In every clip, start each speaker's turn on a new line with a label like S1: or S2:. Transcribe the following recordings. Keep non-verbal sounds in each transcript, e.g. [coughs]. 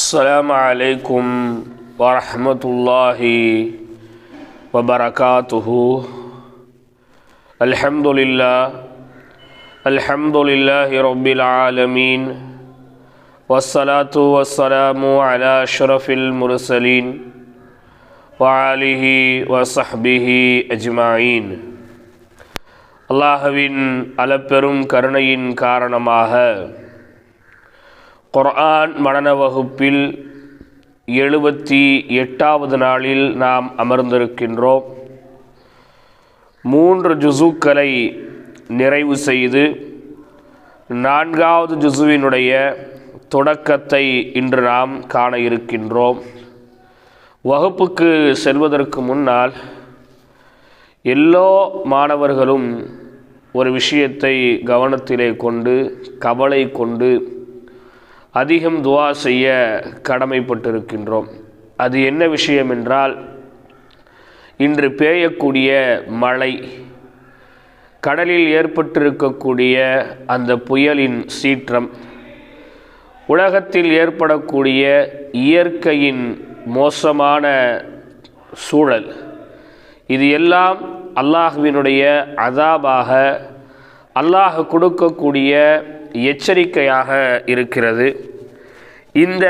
S1: السلام عليكم ورحمة الله وبركاته الحمد لله الحمد لله رب العالمين والصلاة والسلام على أشرف المرسلين وعليه وصحبه أجمعين அல்லாஹவின் அளப்பெரும் கருணையின் காரணமாக குர்ஆன் மனன வகுப்பில் எழுபத்தி எட்டாவது நாளில் நாம் அமர்ந்திருக்கின்றோம் மூன்று ஜுசுக்களை நிறைவு செய்து நான்காவது ஜுசுவினுடைய தொடக்கத்தை இன்று நாம் காண இருக்கின்றோம் வகுப்புக்கு செல்வதற்கு முன்னால் எல்லோ மாணவர்களும் ஒரு விஷயத்தை கவனத்திலே கொண்டு கவலை கொண்டு அதிகம் துவா செய்ய கடமைப்பட்டிருக்கின்றோம் அது என்ன விஷயம் என்றால் இன்று பேயக்கூடிய மழை கடலில் ஏற்பட்டிருக்கக்கூடிய அந்த புயலின் சீற்றம் உலகத்தில் ஏற்படக்கூடிய இயற்கையின் மோசமான சூழல் இது எல்லாம் அல்லாஹுவினுடைய அதாபாக அல்லாஹ் கொடுக்கக்கூடிய எச்சரிக்கையாக இருக்கிறது இந்த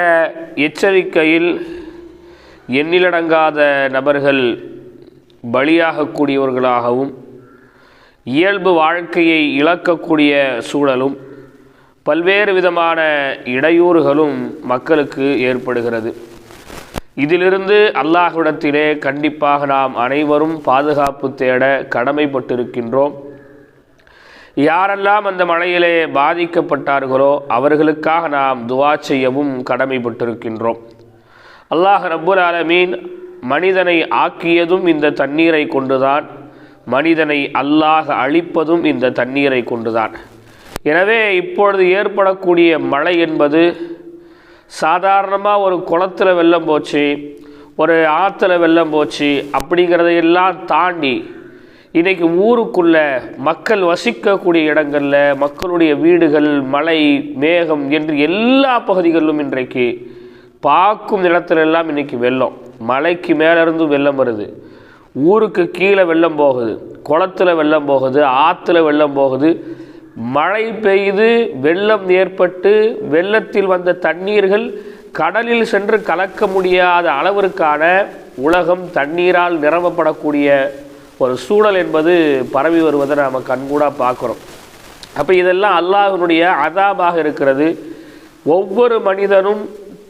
S1: எச்சரிக்கையில் எண்ணிலடங்காத நபர்கள் பலியாகக்கூடியவர்களாகவும் இயல்பு வாழ்க்கையை இழக்கக்கூடிய சூழலும் பல்வேறு விதமான இடையூறுகளும் மக்களுக்கு ஏற்படுகிறது இதிலிருந்து அல்லாஹ்விடத்திலே கண்டிப்பாக நாம் அனைவரும் பாதுகாப்பு தேட கடமைப்பட்டிருக்கின்றோம் யாரெல்லாம் அந்த மழையிலே பாதிக்கப்பட்டார்களோ அவர்களுக்காக நாம் துவா செய்யவும் கடமைப்பட்டிருக்கின்றோம் அல்லாஹ் ரப்புல் ஆலமீன் மனிதனை ஆக்கியதும் இந்த தண்ணீரை கொண்டுதான் மனிதனை அல்லாஹ் அழிப்பதும் இந்த தண்ணீரை கொண்டுதான் எனவே இப்பொழுது ஏற்படக்கூடிய மழை என்பது சாதாரணமாக ஒரு குளத்தில் வெள்ளம் போச்சு ஒரு ஆற்றுல வெள்ளம் போச்சு அப்படிங்கிறதையெல்லாம் தாண்டி இன்றைக்கி ஊருக்குள்ளே மக்கள் வசிக்கக்கூடிய இடங்களில் மக்களுடைய வீடுகள் மலை மேகம் என்று எல்லா பகுதிகளிலும் இன்றைக்கு பார்க்கும் இடத்துலெல்லாம் இன்றைக்கி வெள்ளம் மலைக்கு மேலேருந்து வெள்ளம் வருது ஊருக்கு கீழே வெள்ளம் போகுது குளத்தில் வெள்ளம் போகுது ஆற்றுல வெள்ளம் போகுது மழை பெய்து வெள்ளம் ஏற்பட்டு வெள்ளத்தில் வந்த தண்ணீர்கள் கடலில் சென்று கலக்க முடியாத அளவிற்கான உலகம் தண்ணீரால் நிரம்பப்படக்கூடிய ஒரு சூழல் என்பது பரவி வருவதை நாம் கண்கூடாக பார்க்குறோம் அப்போ இதெல்லாம் அல்லாஹினுடைய அதாபாக இருக்கிறது ஒவ்வொரு மனிதனும்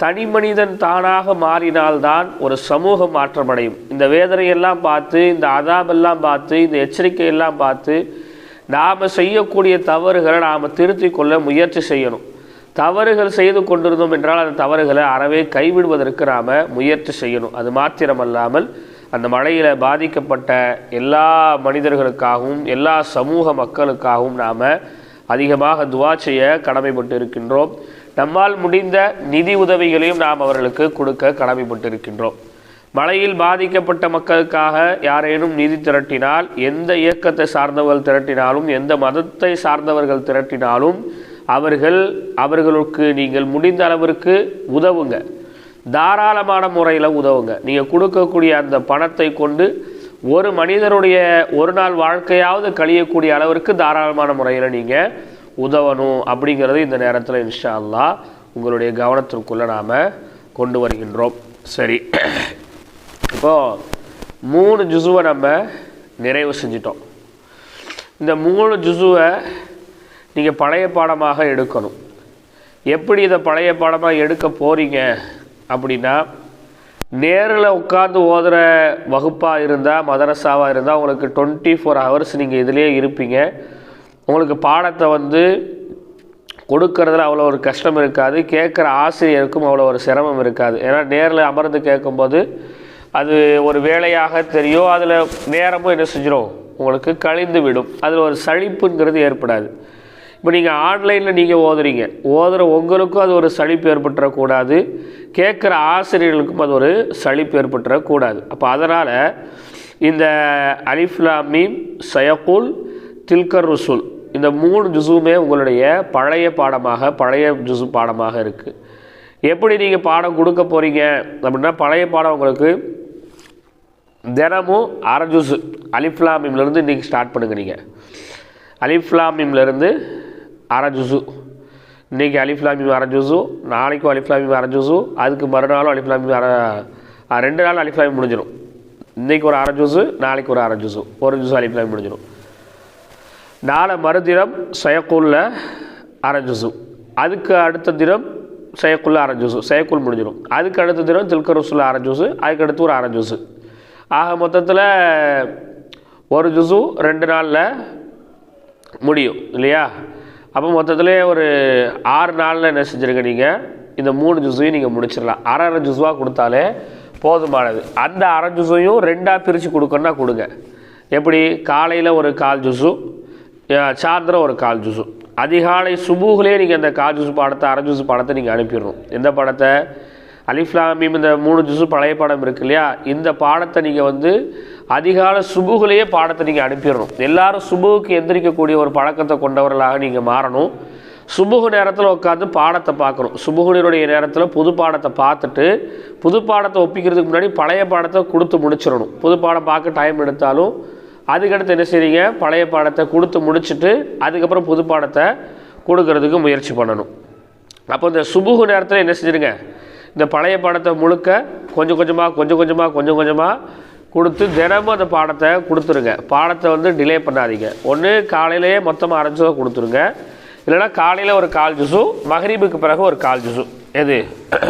S1: தனி மனிதன் தானாக மாறினால்தான் ஒரு சமூகம் மாற்றம் அடையும் இந்த வேதனையெல்லாம் பார்த்து இந்த அதாபெல்லாம் பார்த்து இந்த எச்சரிக்கையெல்லாம் பார்த்து நாம் செய்யக்கூடிய தவறுகளை நாம் திருத்தி கொள்ள முயற்சி செய்யணும் தவறுகள் செய்து கொண்டிருந்தோம் என்றால் அந்த தவறுகளை அறவே கைவிடுவதற்கு நாம் முயற்சி செய்யணும் அது மாத்திரமல்லாமல் அந்த மழையில் பாதிக்கப்பட்ட எல்லா மனிதர்களுக்காகவும் எல்லா சமூக மக்களுக்காகவும் நாம் அதிகமாக துவா செய்ய கடமைப்பட்டு இருக்கின்றோம் நம்மால் முடிந்த நிதி உதவிகளையும் நாம் அவர்களுக்கு கொடுக்க கடமைப்பட்டு இருக்கின்றோம் மழையில் பாதிக்கப்பட்ட மக்களுக்காக யாரேனும் நிதி திரட்டினால் எந்த இயக்கத்தை சார்ந்தவர்கள் திரட்டினாலும் எந்த மதத்தை சார்ந்தவர்கள் திரட்டினாலும் அவர்கள் அவர்களுக்கு நீங்கள் முடிந்த அளவிற்கு உதவுங்க தாராளமான முறையில் உதவுங்க நீங்கள் கொடுக்கக்கூடிய அந்த பணத்தை கொண்டு ஒரு மனிதனுடைய ஒரு நாள் வாழ்க்கையாவது கழியக்கூடிய அளவிற்கு தாராளமான முறையில் நீங்கள் உதவணும் அப்படிங்கிறது இந்த நேரத்தில் இன்ஷா அல்லா உங்களுடைய கவனத்திற்குள்ளே நாம் கொண்டு வருகின்றோம் சரி இப்போது மூணு ஜுசுவை நம்ம நிறைவு செஞ்சிட்டோம் இந்த மூணு ஜுசுவை நீங்கள் பழைய பாடமாக எடுக்கணும் எப்படி இதை பழைய பாடமாக எடுக்க போகிறீங்க அப்படின்னா நேரில் உட்காந்து ஓதுகிற வகுப்பாக இருந்தால் மதரசாவாக இருந்தால் உங்களுக்கு டுவெண்ட்டி ஃபோர் ஹவர்ஸ் நீங்கள் இதிலே இருப்பீங்க உங்களுக்கு பாடத்தை வந்து கொடுக்கறதுல அவ்வளோ ஒரு கஷ்டம் இருக்காது கேட்குற ஆசிரியருக்கும் அவ்வளோ ஒரு சிரமம் இருக்காது ஏன்னா நேரில் அமர்ந்து கேட்கும்போது அது ஒரு வேலையாக தெரியும் அதில் நேரமும் என்ன செஞ்சிடும் உங்களுக்கு கழிந்து விடும் அதில் ஒரு சளிப்புங்கிறது ஏற்படாது இப்போ நீங்கள் ஆன்லைனில் நீங்கள் ஓதுறீங்க ஓதுகிற உங்களுக்கும் அது ஒரு சளிப்பு ஏற்பட்டுறக்கூடாது கேட்குற ஆசிரியர்களுக்கும் அது ஒரு சளிப்பு ஏற்பட்டுறக்கூடாது அப்போ அதனால் இந்த அலிஃப்லாமீம் சயகுல் தில்கர் ருசுல் இந்த மூணு ஜுசுமே உங்களுடைய பழைய பாடமாக பழைய ஜுசு பாடமாக இருக்குது எப்படி நீங்கள் பாடம் கொடுக்க போகிறீங்க அப்படின்னா பழைய பாடம் உங்களுக்கு தினமும் அரை ஜூஸு அலிஃப்லாமிம்லேருந்து இன்றைக்கி ஸ்டார்ட் பண்ணுங்க நீங்கள் அலிஃப்லாமிம்லேருந்து அரை ஜுசு இன்றைக்கி அலிஃப்லாமி அரை ஜுசு நாளைக்கும் அலிஃப்லாமி அரை ஜுசு அதுக்கு மறுநாளும் அலிஃப்லாமி அரை ரெண்டு நாள் அலிஃப்லாமி முடிஞ்சிடும் இன்றைக்கி ஒரு அரை ஜூஸு நாளைக்கு ஒரு அரை ஜூஸு ஒரு ஜூஸ் அலிஃப்லாமி முடிஞ்சிடும் நாளை மறுதினம் செயக்குள்ள அரை ஜூஸு அதுக்கு அடுத்த தினம் செயக்குள்ள அரை ஜூஸு செயக்குள் முடிஞ்சிடும் அதுக்கு அடுத்த தினம் தில்கருசுல அரை ஜூஸு அதுக்கடுத்து ஒரு அரை ஜூஸு ஆக மொத்தத்தில் ஒரு ஜூஸு ரெண்டு நாளில் முடியும் இல்லையா அப்போ மொத்தத்தில் ஒரு ஆறு நாளில் என்ன செஞ்சுருங்க நீங்கள் இந்த மூணு ஜூஸையும் நீங்கள் முடிச்சிடலாம் அரை அரை ஜூஸாக கொடுத்தாலே போதுமானது அந்த அரை ஜூஸையும் ரெண்டாக பிரித்து கொடுக்கணுன்னா கொடுங்க எப்படி காலையில் ஒரு கால் ஜூஸும் சாயந்தரம் ஒரு கால் ஜூஸும் அதிகாலை சுபூகிலே நீங்கள் அந்த கால் ஜூஸ் படத்தை அரை ஜூஸ் படத்தை நீங்கள் அனுப்பிடணும் எந்த படத்தை அலிஃப்லாமீம் இந்த மூணு ஜுசு பழைய பாடம் இருக்கு இல்லையா இந்த பாடத்தை நீங்கள் வந்து அதிகால சுபுகுலேயே பாடத்தை நீங்கள் அனுப்பிடணும் எல்லாரும் சுபுவுக்கு எந்திரிக்கக்கூடிய ஒரு பழக்கத்தை கொண்டவர்களாக நீங்கள் மாறணும் சுபுகு நேரத்தில் உட்காந்து பாடத்தை பார்க்கணும் சுபுகுனியருடைய நேரத்தில் புது பாடத்தை பார்த்துட்டு புது பாடத்தை ஒப்பிக்கிறதுக்கு முன்னாடி பழைய பாடத்தை கொடுத்து முடிச்சிடணும் புது பாடம் பார்க்க டைம் எடுத்தாலும் அதுக்கடுத்து என்ன செய்றீங்க பழைய பாடத்தை கொடுத்து முடிச்சுட்டு அதுக்கப்புறம் புது பாடத்தை கொடுக்கறதுக்கு முயற்சி பண்ணணும் அப்போ இந்த சுபுகு நேரத்தில் என்ன செஞ்சுருங்க இந்த பழைய பாடத்தை முழுக்க கொஞ்சம் கொஞ்சமாக கொஞ்சம் கொஞ்சமாக கொஞ்சம் கொஞ்சமாக கொடுத்து தினமும் அந்த பாடத்தை கொடுத்துருங்க பாடத்தை வந்து டிலே பண்ணாதீங்க ஒன்று காலையிலேயே மொத்தமாக அரைஞ்சதை கொடுத்துருங்க இல்லைனா காலையில் ஒரு கால் ஜூஸும் மகரீபுக்கு பிறகு ஒரு கால் ஜூஸும் எது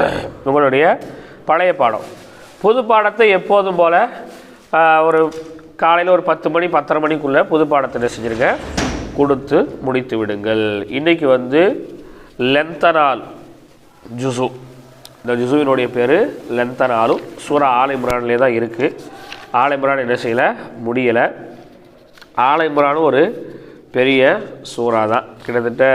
S1: [clears throat] உங்களுடைய பழைய பாடம் புது பாடத்தை எப்போதும் போல் ஒரு காலையில் ஒரு பத்து மணி பத்தரை மணிக்குள்ளே புது பாடத்தை செஞ்சுருங்க கொடுத்து முடித்து விடுங்கள் இன்றைக்கி வந்து லெந்தனால் ஜூஸும் இந்த ஜிசுவினுடைய பேர் லென்த்தன் ஆலும் சூரா ஆலைமுரான்லே தான் இருக்குது ஆலைமுரான் என்ன செய்யலை முடியலை ஆலைமுரானும் ஒரு பெரிய சூறா தான் கிட்டத்தட்ட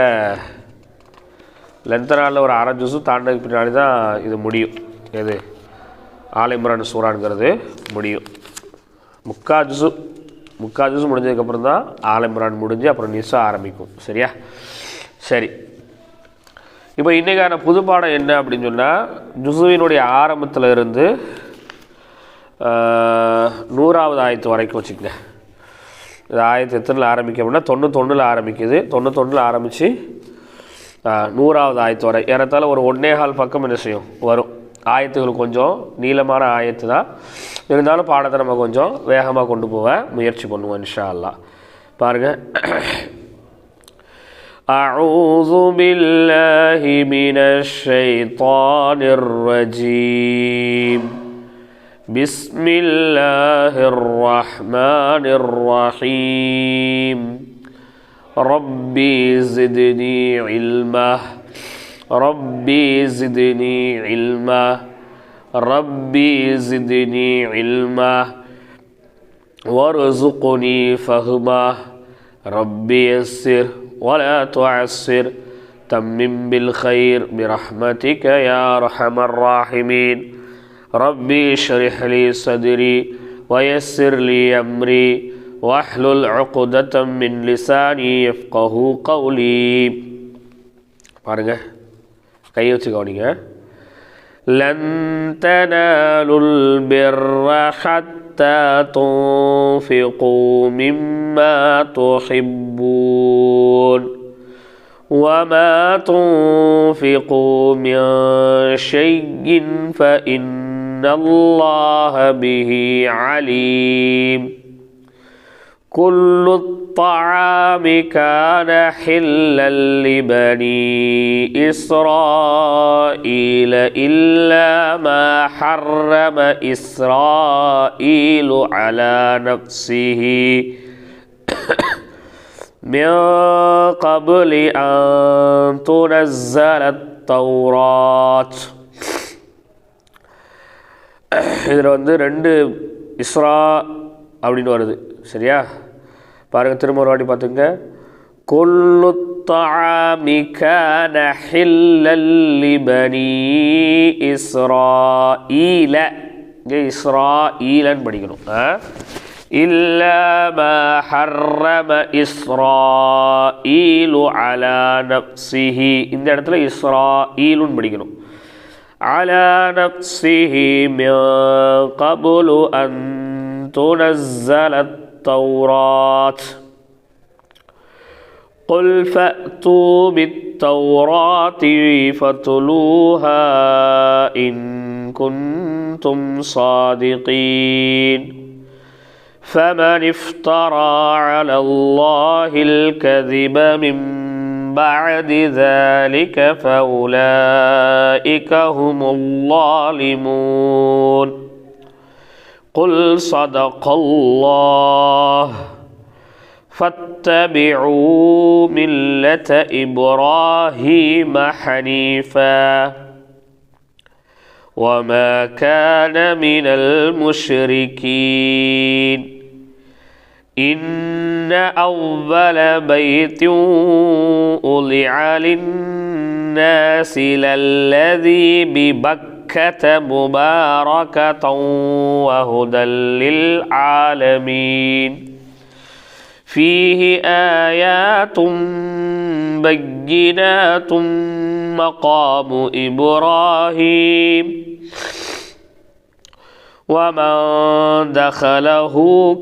S1: லென்த்தனாலில் ஒரு அரை ஜூஸும் தாண்டதுக்கு பின்னாடி தான் இது முடியும் எது ஆலைமுரான் சூறான்ங்கிறது முடியும் முக்கா ஜூஸு முக்கா ஜூஸ் முடிஞ்சதுக்கப்புறம் தான் ஆலம்பரான் முடிஞ்சு அப்புறம் நிசா ஆரம்பிக்கும் சரியா சரி இப்போ இன்றைக்கான புது பாடம் என்ன அப்படின்னு சொன்னால் ஜுசுவினுடைய ஆரம்பத்தில் இருந்து நூறாவது ஆயத்து வரைக்கும் வச்சுக்கங்க இது ஆயிரத்தி எத்தனில் ஆரம்பிக்கும் அப்படின்னா தொண்ணூத்தொன்னில் ஆரம்பிக்குது தொண்ணூத்தொன்னில் ஆரம்பித்து நூறாவது ஆயத்து வரை ஏறத்தால் ஒரு ஒன்னேகால் பக்கம் என்ன செய்யும் வரும் ஆயத்துகள் கொஞ்சம் நீளமான ஆயத்து தான் இருந்தாலும் பாடத்தை நம்ம கொஞ்சம் வேகமாக கொண்டு போக முயற்சி பண்ணுவோம் இன்ஷா அல்லா பாருங்கள் أعوذ بالله من الشيطان الرجيم بسم الله الرحمن الرحيم ربي زدني علما ربي زدني علما ربي زدني علما وارزقني فهمه ربي يسر ولا تعسر تمم بالخير برحمتك يا أرحم الراحمين ربي اشرح لي صدري ويسر لي أمري واحلل عقدة من لساني يفقه قولي பாருங்க கையை வச்சு لن تنالوا البر حتى تنفقوا مما تحبون وما تنفقوا من شيء فإن الله به عليم كل الطعام كان حلا لبني إسرائيل إلا ما حرم إسرائيل على نفسه [coughs] من قبل أن تنزل التوراة இதில் [coughs] வந்து ரெண்டு இஸ்ரா அப்படின்னு வருது சரியா பாருங்கள் திரும்ப ஒரு வாட்டி பார்த்துங்க கொல்லு இஸ்ரா ஈல இங்கே இஸ்ரா ஈலன்னு படிக்கணும் إلا ما حرم إسرائيل على نفسه இந்த இடத்துல இஸ்ராயீலுன்னு படிக்கணும் على نفسه من قبل أن تنزل التوراة قل فأتوا بالتوراة فاتلوها إن كنتم صادقين فمن افترى على الله الكذب من بعد ذلك فأولئك هم الظالمون قل صدق الله فاتبعوا ملة إبراهيم حنيفا وما كان من المشركين إن أول بيت أولع للناس للذي ببكة مكة مباركة وهدى للعالمين فيه آيات بينات مقام إبراهيم ومن دخله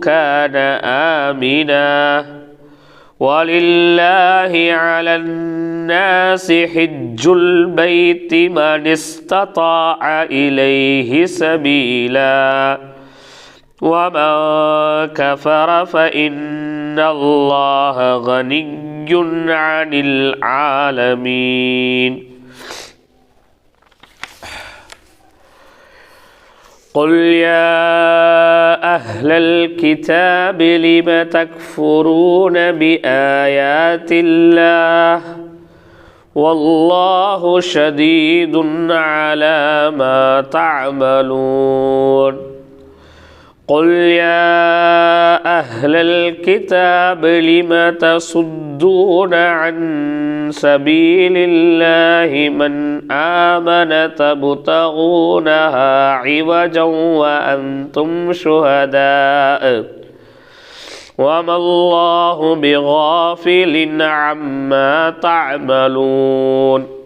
S1: كان آمناً ولله على الناس حج البيت من استطاع إليه سبيلا ومن كفر فإن الله غني عن العالمين قل يا أهل الكتاب لم تكفرون بآيات الله والله شديد على ما تعملون قل يا أهل الكتاب لم تصدون عن سبيل الله من آمن تبتغونها عوجا وأنتم شهداء وما الله بغافل عما تعملون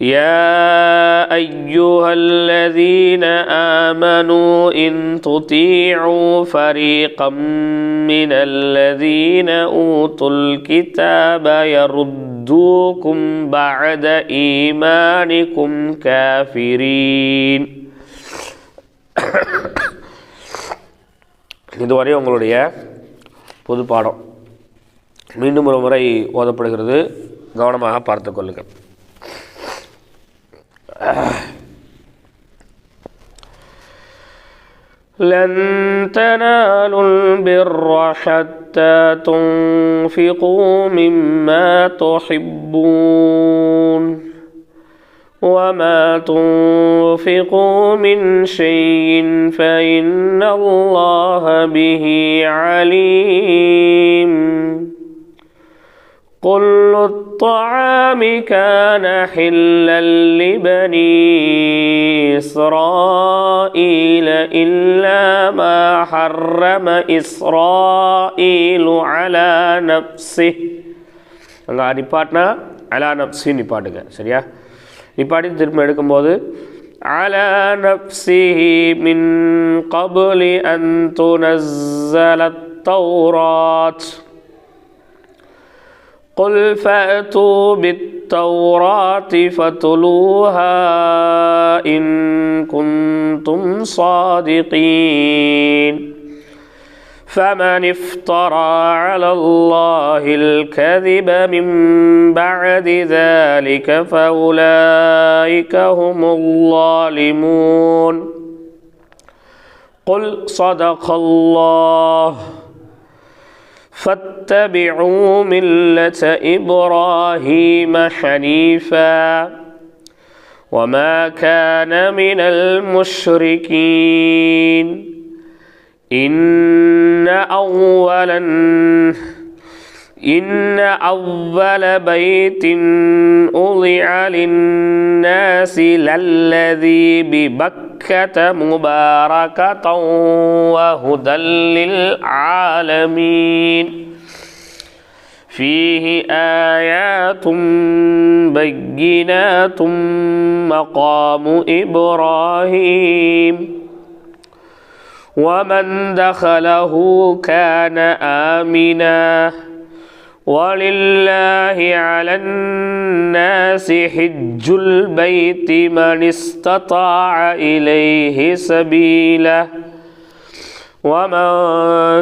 S1: يا ايها الذين امنوا ان تطيعوا فريقا من الذين اوتوا الكتاب يردوكم بعد ايمانكم كافرين இதுவரை உங்களுடைய பொது பாடம் மீண்டும் ஒரு முறை ஓதப்படுகிறது கவனமாக பார்த்து கொள்ளுங்கள் لن تنالوا البر حتى تنفقوا مما تحبون وما تنفقوا من شيء فان الله به عليم كل الطعام كان حلا لبني إسرائيل إلا ما حرم إسرائيل على نفسه அங்கே நிப்பாட்டினா அலா நப்சி நிப்பாட்டுங்க சரியா நிப்பாட்டி திரும்ப எடுக்கும்போது அலா நப்சி மின் கபுலி அன் துனஸ்ஸலத் தௌராத் قل فأتوا بالتوراة فاتلوها إن كنتم صادقين فمن افترى على الله الكذب من بعد ذلك فأولئك هم الظالمون قل صدق الله فاتبعوا ملة إبراهيم حنيفا وما كان من المشركين إن أول الناس إن أول بيت أضع للناس للذي ببكة مباركة وهدى للعالمين فيه آيات بينات مقام إبراهيم ومن دخله كان آمناً ولله على الناس حج البيت من استطاع إليه سبيلا ومن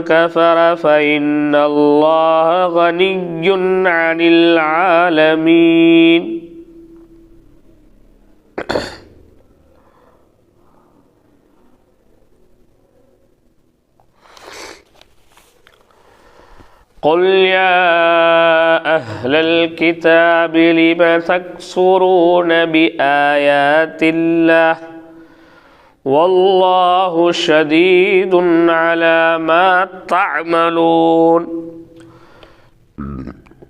S1: كفر فإن الله غني عن العالمين قل يا أهل الكتاب لم تكفرون بآيات الله والله شديد على ما تعملون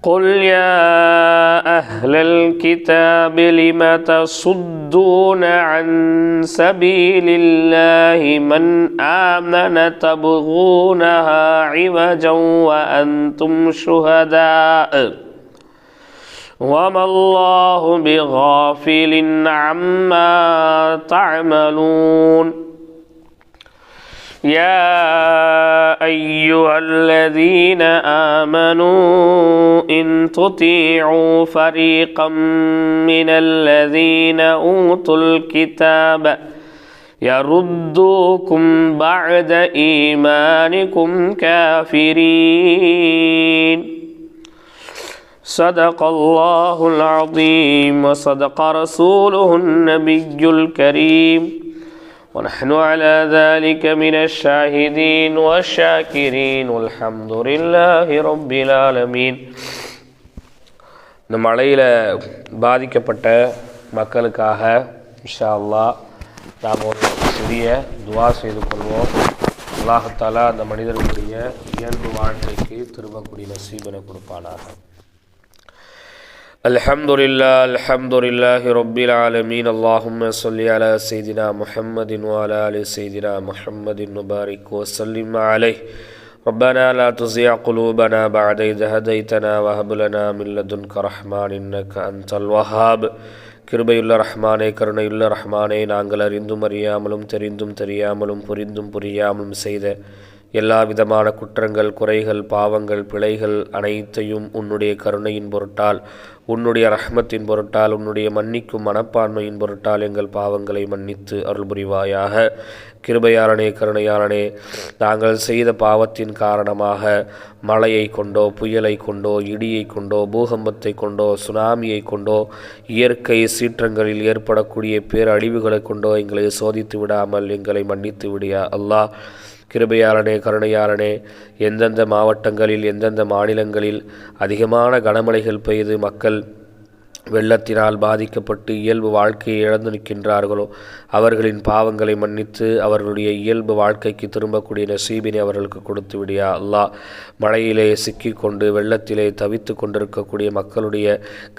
S1: قل يا أهل الكتاب لم تصدون عن سبيل الله من آمن تبغونها عوجا وأنتم شهداء وما الله بغافل عما تعملون يا أيها الذين آمنوا إن تطيعوا فريقا من الذين أوتوا الكتاب يردوكم بعد إيمانكم كافرين صدق الله العظيم وصدق رسوله النبي الكريم ونحن على ذلك من الشاهدين والشاكرين والحمد لله رب العالمين இந்த மழையில் பாதிக்கப்பட்ட மக்களுக்காக இன்ஷா அல்லா நாம் ஒரு சிறிய துவா செய்து கொள்வோம் அல்லாஹத்தாலா அந்த மனிதர்களுடைய இயல்பு வாழ்க்கைக்கு திரும்பக்கூடிய நசீபனை கொடுப்பானாக الحمد لله الحمد لله رب العالمين اللهم صل على سيدنا محمد وعلى آل سيدنا محمد نبارك وسلم عليه ربنا لا تزيع قلوبنا بعد إذ هديتنا وهب لنا من لدنك رحمن إنك أنت الوهاب கிருபையுள்ள ரஹ்மானே கருணையுள்ள ரஹ்மானே நாங்கள் அறிந்தும் அறியாமலும் தெரிந்தும் தெரியாமலும் புரிந்தும் புரியாமலும் سيده எல்லா விதமான குற்றங்கள் குறைகள் பாவங்கள் பிழைகள் அனைத்தையும் உன்னுடைய கருணையின் பொருட்டால் உன்னுடைய ரஹ்மத்தின் பொருட்டால் உன்னுடைய மன்னிக்கும் மனப்பான்மையின் பொருட்டால் எங்கள் பாவங்களை மன்னித்து அருள் புரிவாயாக கிருபையாளனே கருணையாளனே நாங்கள் செய்த பாவத்தின் காரணமாக மழையை கொண்டோ புயலை கொண்டோ இடியை கொண்டோ பூகம்பத்தை கொண்டோ சுனாமியை கொண்டோ இயற்கை சீற்றங்களில் ஏற்படக்கூடிய பேரழிவுகளை கொண்டோ எங்களை சோதித்து விடாமல் எங்களை மன்னித்து விடியா அல்லாஹ் கிருபையாளனே கருணையாளனே எந்தெந்த மாவட்டங்களில் எந்தெந்த மாநிலங்களில் அதிகமான கனமழைகள் பெய்து மக்கள் வெள்ளத்தினால் பாதிக்கப்பட்டு இயல்பு வாழ்க்கையை இழந்து நிற்கின்றார்களோ அவர்களின் பாவங்களை மன்னித்து அவர்களுடைய இயல்பு வாழ்க்கைக்கு திரும்பக்கூடிய நசீபினை அவர்களுக்கு கொடுத்து விடியா அல்லா மழையிலே சிக்கிக்கொண்டு வெள்ளத்திலே தவித்து கொண்டிருக்கக்கூடிய மக்களுடைய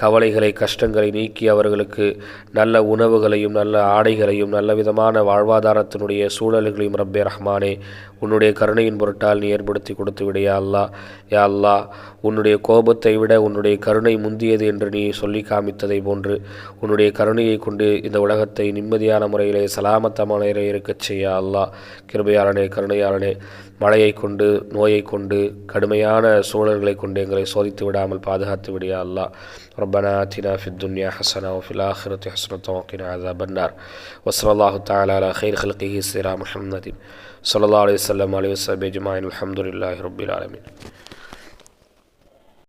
S1: கவலைகளை கஷ்டங்களை நீக்கி அவர்களுக்கு நல்ல உணவுகளையும் நல்ல ஆடைகளையும் நல்ல விதமான வாழ்வாதாரத்தினுடைய சூழல்களையும் ரப்பே ரஹ்மானே உன்னுடைய கருணையின் பொருட்டால் நீ ஏற்படுத்தி கொடுத்து விடியா அல்லா யா அல்லா உன்னுடைய கோபத்தை விட உன்னுடைய கருணை முந்தியது என்று நீ சொல்லிக்கா ஆரம்பித்ததை போன்று உன்னுடைய கருணையை கொண்டு இந்த உலகத்தை நிம்மதியான முறையிலே சலாமத்தமான இருக்கச் செய்ய அல்லா கிருபையாளனே கருணையாளனே மழையை கொண்டு நோயை கொண்டு கடுமையான சூழல்களை கொண்டு எங்களை சோதித்து விடாமல் பாதுகாத்து விடிய அல்லா ரப்பனா தினா ஃபித் துன்யா ஹசனா ஃபிலா ஹிரத் ஹசனத்தோக்கினா பன்னார் வஸ்ரல்லாஹு தாலா ஹைர் ஹல்கி ஹிஸ்ரா முஹம்மதின் சொல்லா அலி சொல்லம் அலி வசபே ஜுமாயின் ரபுல் ஆலமின்